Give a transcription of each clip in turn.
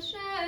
ವರ್ಷ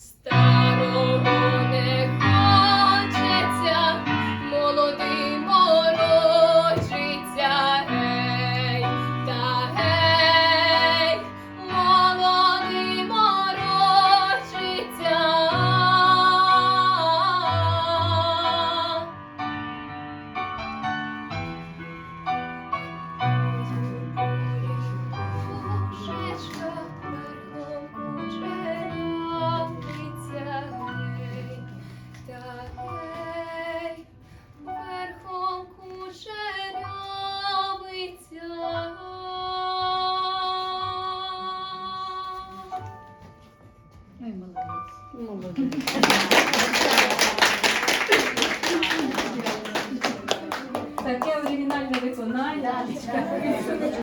Stop. Memnun Таке оригінальне виконання.